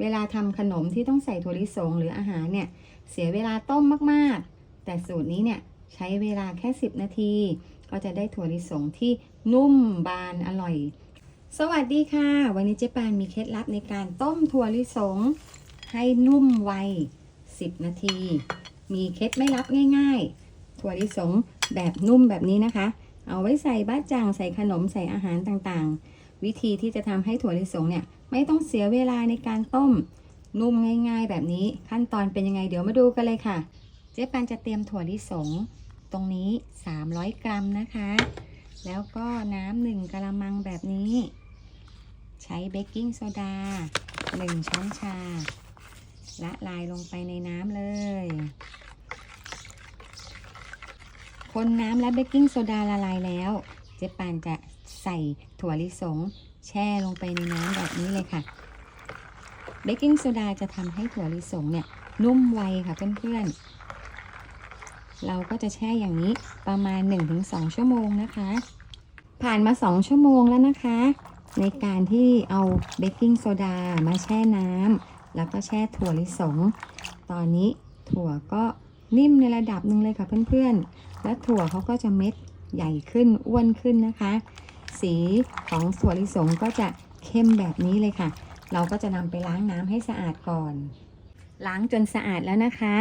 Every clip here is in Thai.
เวลาทำขนมที่ต้องใส่ถั่วลิสงหรืออาหารเนี่ย เสียเวลาต้มมากๆ แต่สูตรนี้เนี่ยใช้เวลาแค่ 10 นาที ก็จะได้ถั่วลิสงที่นุ่มบานอร่อย สวัสดีค่ะ วันนี้เจ๊ปานมีเคล็ดลับในการต้มถั่วลิสง ให้นุ่มไว 10 นาที มีเคล็ดไม่ลับง่าย ๆ ถั่วลิสงแบบนุ่มแบบนี้นะคะ เอาไว้ใส่บ้าจ่างใส่ขนมใส่อาหารต่างๆ วิธีที่จะทำให้ถั่วลิสงเนี่ย ไม่ต้องเสียเวลาในการต้ม นุ่มง่ายๆ แบบนี้ขั้นตอนเป็นยังไงเดี๋ยวมาดูกันเลยค่ะ เจ๊ปันจะเตรียมถั่วลิสง ตรงนี้ 300 กรัมนะคะ แล้วก็น้ำหนึ่งกะละมังแบบนี้ ใช้เบกกิ้งโซดา 1 ช้อนชา ละลายลงไปในน้ำเลยคนน้ำและเบกกิ้งโซดาละลายแล้ว เจ๊ปานจะใส่ถั่วลิสง แช่ลงไปในน้ำแบบนี้เลยค่ะเบกกิ้งโซดาจะทำให้ถั่วลิสงเนี่ยนุ่มไวค่ะเพื่อนๆ เราก็จะแช่อย่างนี้ประมาณ 1-2 ชั่วโมงนะคะ ผ่านมา 2 ชั่วโมงแล้วนะคะ ในการที่เอาเบกกิ้งโซดามาแช่น้ำแล้วก็แช่ถั่วลิสง ตอนนี้ถั่วก็นิ่มในระดับหนึ่งเลยค่ะเพื่อนๆ และถั่วเขาก็จะเม็ด ใหญ่ขึ้นอ้วนขึ้นนะคะ สีของถั่วลิสงก็จะเข้มแบบนี้เลยค่ะ เราก็จะนำไปล้างน้ำให้สะอาดก่อน ล้างจนสะอาดแล้วนะคะ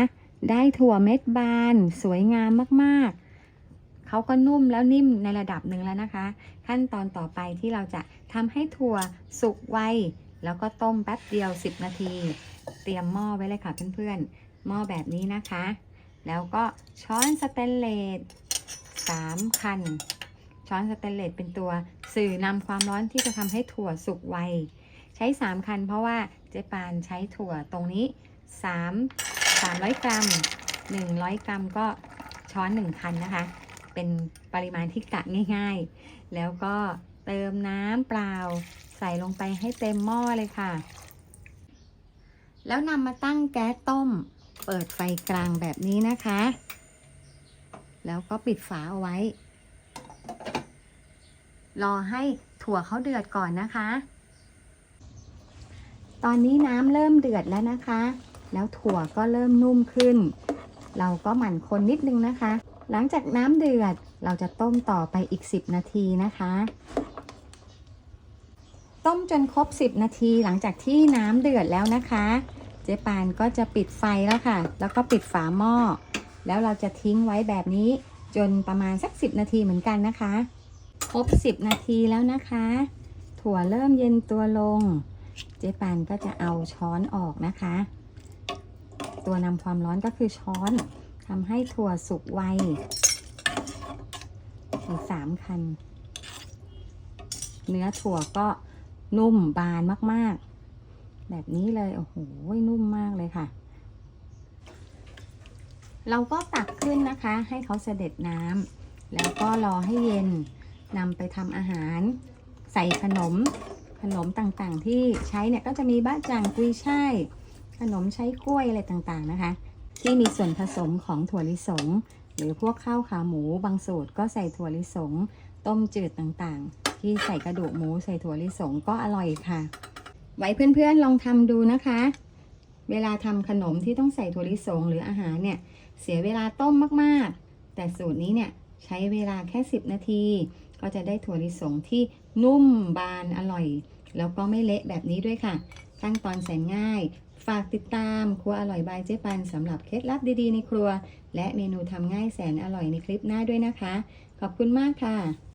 ได้ถั่วเม็ดบานสวยงามมากๆ เขาก็นุ่มแล้วนิ่มในระดับหนึ่งแล้วนะคะ ขั้นตอนต่อไปที่เราจะทำให้ถั่วสุกไวแล้วก็ต้มแป๊บเดียว 10 นาที เตรียมหม้อไว้เลยค่ะเพื่อนๆหม้อแบบนี้นะคะ แล้วก็ช้อนสเตนเลส 3คัน ช้อนสเตนเลสเป็นตัวสื่อนำความร้อนที่จะทำให้ถั่วสุกไว ใช้3คันเพราะว่าเจ๊ปานใช้ถั่วตรงนี้3 300กรัม100กรัมก็ช้อน1คันนะคะ เป็นปริมาณที่กะง่าย ๆ แล้วก็เติมน้ำเปล่า ใส่ลงไปให้เต็มหม้อเลยค่ะ แล้วนำมาตั้งแก๊สต้ม เปิดไฟกลางแบบนี้นะคะ แล้วก็ปิดฝาเอาไว้ รอให้ถั่วเขาเดือดก่อนนะคะ ตอนนี้น้ำเริ่มเดือดแล้วนะคะ แล้วถั่วก็เริ่มนุ่มขึ้น เราก็หมั่นคนนิดนึงนะคะ หลังจากน้ำเดือดเราจะต้มต่อไปอีก 10 นาทีนะคะ ต้มจนครบ 10 นาทีหลังจากที่น้ำเดือดแล้วนะคะ เจ๊ปานก็จะปิดไฟแล้วค่ะ แล้วก็ปิดฝาหม้อ แล้วเราจะทิ้งไว้แบบนี้จนประมาณสัก 10 นาทีเหมือนกันนะคะ ครบ 10 นาทีแล้วนะคะ ถั่วเริ่มเย็นตัวลง เจ๊ปานก็จะเอาช้อนออกนะคะ ตัวนำความร้อนก็คือช้อนทำให้ถั่วสุกไวอีกสามคัน เนื้อถั่วก็นุ่มบานมาก ๆ แบบนี้เลย โอ้โห นุ่มมากเลยค่ะ เราก็ตักขึ้นนะคะ ให้เขาเสด็จน้ำแล้วก็รอให้เย็นนำไปทำอาหาร ใส่ขนม ขนมต่างๆ ที่ใช้เนี่ยก็จะมีบ้าจ่างกุยช่ายขนมใช้กล้วยอะไรต่างๆนะคะ ที่มีส่วนผสมของถั่วลิสง หรือพวกข้าวขาหมูบางสูตรก็ใส่ถั่วลิสง ต้มจืดต่างๆ ที่ใส่กระดูกหมูใส่ถั่วลิสงก็อร่อยค่ะ ไว้เพื่อนๆลองทำดูนะคะ เวลาทำขนมที่ต้องใส่ถั่วลิสงหรืออาหารเนี่ยเสียเวลาต้มมากๆ แต่สูตรนี้เนี่ยใช้เวลาแค่ 10 นาที ก็จะได้ถั่วลิสงที่นุ่มบานอร่อย แล้วก็ไม่เละแบบนี้ด้วยค่ะ ขั้นตอนแสนง่าย ฝากติดตามครัวอร่อยบายเจ๊ปันสำหรับเคล็ดลับดีๆในครัว และเมนูทำง่ายแสนอร่อยในคลิปหน้าด้วยนะคะ ขอบคุณมากค่ะ